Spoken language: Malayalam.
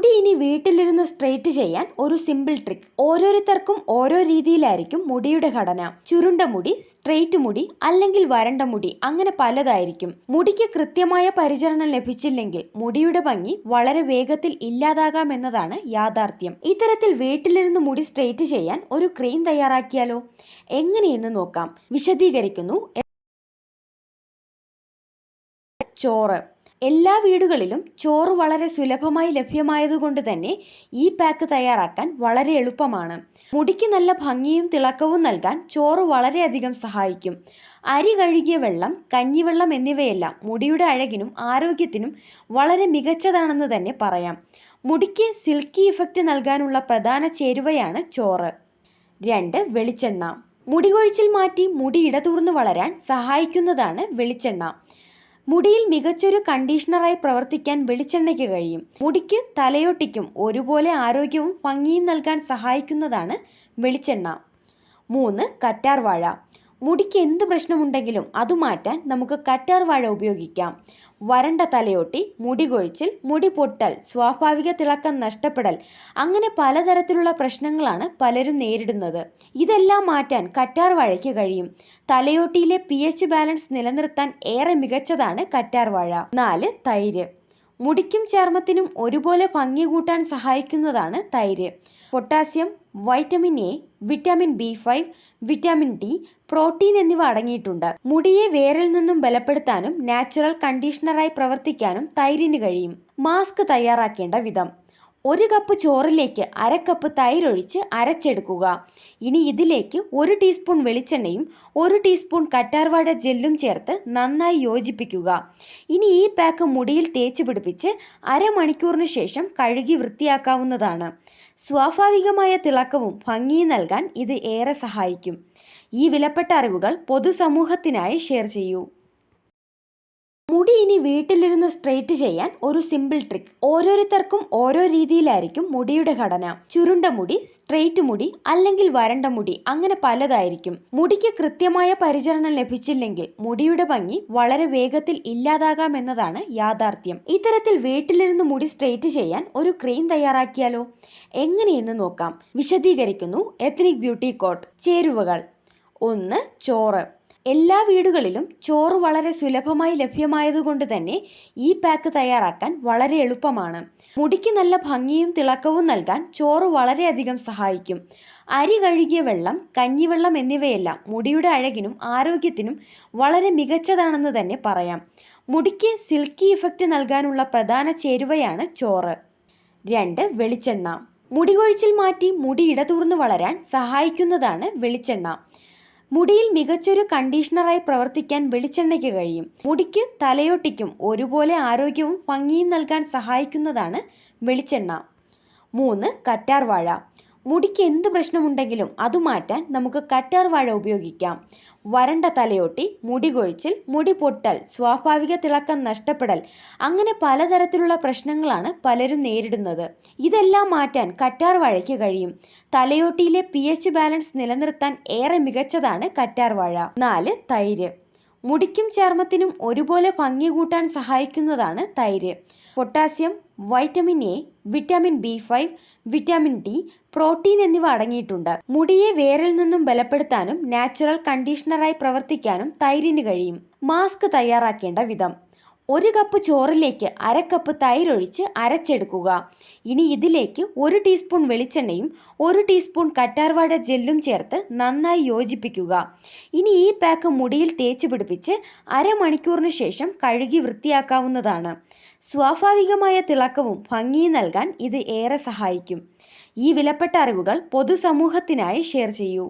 മുടി ഇനി വീട്ടിലിരുന്ന് സ്ട്രെയിറ്റ് ചെയ്യാൻ ഒരു സിമ്പിൾ ട്രിക്ക് ഓരോരുത്തർക്കും ഓരോ രീതിയിലായിരിക്കും മുടിയുടെ ഘടന. ചുരുണ്ട മുടി സ്ട്രെയിറ്റ് മുടി അല്ലെങ്കിൽ വരണ്ട മുടി അങ്ങനെ പലതായിരിക്കും. മുടിക്ക് കൃത്യമായ പരിചരണം ലഭിച്ചില്ലെങ്കിൽ മുടിയുടെ ഭംഗി വളരെ വേഗത്തിൽ ഇല്ലാതാകാമെന്നതാണ് യാഥാർത്ഥ്യം. ഇത്തരത്തിൽ വീട്ടിലിരുന്ന് മുടി സ്ട്രെയിറ്റ് ചെയ്യാൻ ഒരു ക്രീം തയ്യാറാക്കിയാലോ? എങ്ങനെയെന്ന് നോക്കാം. വിശദീകരിക്കുന്നു. ചോറ്. എല്ലാ വീടുകളിലും ചോറ് വളരെ സുലഭമായി ലഭ്യമായതുകൊണ്ട് തന്നെ ഈ പാക്ക് തയ്യാറാക്കാൻ വളരെ എളുപ്പമാണ്. മുടിക്ക് നല്ല ഭംഗിയും തിളക്കവും നൽകാൻ ചോറ് വളരെയധികം സഹായിക്കും. അരി കഴുകിയ വെള്ളം കഞ്ഞിവെള്ളം എന്നിവയെല്ലാം മുടിയുടെ അഴകിനും ആരോഗ്യത്തിനും വളരെ മികച്ചതാണെന്ന് തന്നെ പറയാം. മുടിക്ക് സിൽക്കി ഇഫക്റ്റ് നൽകാനുള്ള പ്രധാന ചേരുവയാണ് ചോറ്. രണ്ട് വെളിച്ചെണ്ണ. മുടി കൊഴിച്ചിൽ മാറ്റി മുടി ഇടതൂർന്ന് വളരാൻ സഹായിക്കുന്നതാണ് വെളിച്ചെണ്ണ. മുടിയിൽ മികച്ചൊരു കണ്ടീഷണറായി പ്രവർത്തിക്കാൻ വെളിച്ചെണ്ണയ്ക്ക് കഴിയും. മുടിക്ക് തലയൊട്ടിക്കും. ഒരുപോലെ ആരോഗ്യവും ഭംഗിയും നൽകാൻ സഹായിക്കുന്നതാണ് വെളിച്ചെണ്ണ. മൂന്ന് കറ്റാർ വാഴ മുടിക്ക് എന്ത് പ്രശ്നമുണ്ടെങ്കിലും അത് മാറ്റാൻ നമുക്ക് കറ്റാർ വാഴ ഉപയോഗിക്കാം. വരണ്ട തലയോട്ടി മുടി കൊഴിച്ചിൽ മുടി പൊട്ടൽ സ്വാഭാവിക തിളക്കം നഷ്ടപ്പെടൽ അങ്ങനെ പലതരത്തിലുള്ള പ്രശ്നങ്ങളാണ് പലരും നേരിടുന്നത്. ഇതെല്ലാം മാറ്റാൻ കറ്റാർ വാഴയ്ക്ക് കഴിയും. തലയോട്ടിയിലെ പി ബാലൻസ് നിലനിർത്താൻ ഏറെ മികച്ചതാണ് കറ്റാർ വാഴ. നാല് തൈര്. മുടിക്കും ചർമ്മത്തിനും ഒരുപോലെ ഭംഗി കൂട്ടാൻ സഹായിക്കുന്നതാണ് തൈര്. Potassium vitamin A vitamin B five vitamin D protein എന്നിവ അടങ്ങിയിട്ടുണ്ട്. മുടിയെ വേരിൽ നിന്നും ബലപ്പെടുത്താനും നാച്ചുറൽ കണ്ടീഷണറായി പ്രവർത്തിക്കാനും തൈരിന് കഴിയും. മാസ്ക് തയ്യാറാക്കേണ്ട വിധം. ഒരു കപ്പ് ചോറിലേക്ക് അര കപ്പ് തൈരൊഴിച്ച് അരച്ചെടുക്കുക. ഇനി ഇതിലേക്ക് ഒരു ടീസ്പൂൺ വെളിച്ചെണ്ണയും ഒരു ടീസ്പൂൺ കറ്റാർവാഴ ജെല്ലും ചേർത്ത് നന്നായി യോജിപ്പിക്കുക. ഇനി ഈ പാക്ക് മുടിയിൽ തേച്ച് പിടിപ്പിച്ച് അരമണിക്കൂറിന് ശേഷം കഴുകി വൃത്തിയാക്കാവുന്നതാണ്. സ്വാഭാവികമായ തിളക്കവും ഭംഗിയും നൽകാൻ ഇത് ഏറെ സഹായിക്കും. ഈ വിലപ്പെട്ട അറിവുകൾ പൊതുസമൂഹത്തിനായി ഷെയർ ചെയ്യൂ. മുടി ഇനി വീട്ടിലിരുന്ന് സ്ട്രെയിറ്റ് ചെയ്യാൻ ഒരു സിമ്പിൾ ട്രിക്ക് ഓരോരുത്തർക്കും ഓരോ രീതിയിലായിരിക്കും മുടിയുടെ ഘടന. ചുരുണ്ട മുടി സ്ട്രെയിറ്റ് മുടി അല്ലെങ്കിൽ വരണ്ട മുടി അങ്ങനെ പലതായിരിക്കും. മുടിക്ക് കൃത്യമായ പരിചരണം ലഭിച്ചില്ലെങ്കിൽ മുടിയുടെ ഭംഗി വളരെ വേഗത്തിൽ ഇല്ലാതാകാമെന്നതാണ് യാഥാർത്ഥ്യം. ഇത്തരത്തിൽ വീട്ടിലിരുന്ന് മുടി സ്ട്രെയിറ്റ് ചെയ്യാൻ ഒരു ക്രീം തയ്യാറാക്കിയാലോ? എങ്ങനെയെന്ന് നോക്കാം. വിശദീകരിക്കുന്നു എത്നിക് ബ്യൂട്ടി കോട്ട് ചേരുവകൾ. ഒന്ന് ചോറ്. എല്ലാ വീടുകളിലും ചോറ് വളരെ സുലഭമായി ലഭ്യമായതുകൊണ്ട് തന്നെ ഈ പാക്ക് തയ്യാറാക്കാൻ വളരെ എളുപ്പമാണ്. മുടിക്ക് നല്ല ഭംഗിയും തിളക്കവും നൽകാൻ ചോറ് വളരെയധികം സഹായിക്കും. അരി കഴുകിയ വെള്ളം കഞ്ഞിവെള്ളം എന്നിവയെല്ലാം മുടിയുടെ അഴകിനും ആരോഗ്യത്തിനും വളരെ മികച്ചതാണെന്ന് തന്നെ പറയാം. മുടിക്ക് സിൽക്കി ഇഫക്റ്റ് നൽകാനുള്ള പ്രധാന ചേരുവയാണ് ചോറ്. രണ്ട് വെളിച്ചെണ്ണ. മുടി കൊഴിച്ചിൽ മാറ്റി മുടി ഇടതൂർന്ന് വളരാൻ സഹായിക്കുന്നതാണ് വെളിച്ചെണ്ണ. മുടിയിൽ മികച്ചൊരു കണ്ടീഷണറായി പ്രവർത്തിക്കാൻ വെളിച്ചെണ്ണയ്ക്ക് കഴിയും. മുടിക്ക് തലയൊട്ടിക്കും. ഒരുപോലെ ആരോഗ്യവും ഭംഗിയും നൽകാൻ സഹായിക്കുന്നതാണ് വെളിച്ചെണ്ണ. മൂന്ന് കറ്റാർ വാഴ മുടിക്ക് എന്ത് പ്രശ്നമുണ്ടെങ്കിലും അത് മാറ്റാൻ നമുക്ക് കറ്റാർ വാഴ ഉപയോഗിക്കാം. വരണ്ട തലയോട്ടി മുടി കൊഴിച്ചിൽ മുടി പൊട്ടൽ സ്വാഭാവിക തിളക്കം നഷ്ടപ്പെടൽ അങ്ങനെ പലതരത്തിലുള്ള പ്രശ്നങ്ങളാണ് പലരും നേരിടുന്നത്. ഇതെല്ലാം മാറ്റാൻ കറ്റാർ വാഴയ്ക്ക് കഴിയും. തലയോട്ടിയിലെ പി ബാലൻസ് നിലനിർത്താൻ ഏറെ മികച്ചതാണ് കറ്റാർ വാഴ. നാല് തൈര്. മുടിക്കും ചർമ്മത്തിനും ഒരുപോലെ ഭംഗി കൂട്ടാൻ സഹായിക്കുന്നതാണ് തൈര്. Potassium vitamin A vitamin B five vitamin D protein എന്നിവ അടങ്ങിയിട്ടുണ്ട്. മുടിയെ വേരിൽ നിന്നും ബലപ്പെടുത്താനും നാച്ചുറൽ കണ്ടീഷണറായി പ്രവർത്തിക്കാനും തൈരിന് കഴിയും. മാസ്ക് തയ്യാറാക്കേണ്ട വിധം. ഒരു കപ്പ് ചോറിലേക്ക് അരക്കപ്പ് കപ്പ് തൈരൊഴിച്ച് അരച്ചെടുക്കുക. ഇനി ഇതിലേക്ക് ഒരു ടീസ്പൂൺ വെളിച്ചെണ്ണയും ഒരു ടീസ്പൂൺ കറ്റാർവാഴ ജെല്ലും ചേർത്ത് നന്നായി യോജിപ്പിക്കുക. ഇനി ഈ പാക്ക് മുടിയിൽ തേച്ച് പിടിപ്പിച്ച് അരമണിക്കൂറിന് ശേഷം കഴുകി വൃത്തിയാക്കാവുന്നതാണ്. സ്വാഭാവികമായ തിളക്കവും ഭംഗിയും നൽകാൻ ഇത് ഏറെ സഹായിക്കും. ഈ വിലപ്പെട്ട അറിവുകൾ പൊതുസമൂഹത്തിനായി ഷെയർ ചെയ്യൂ.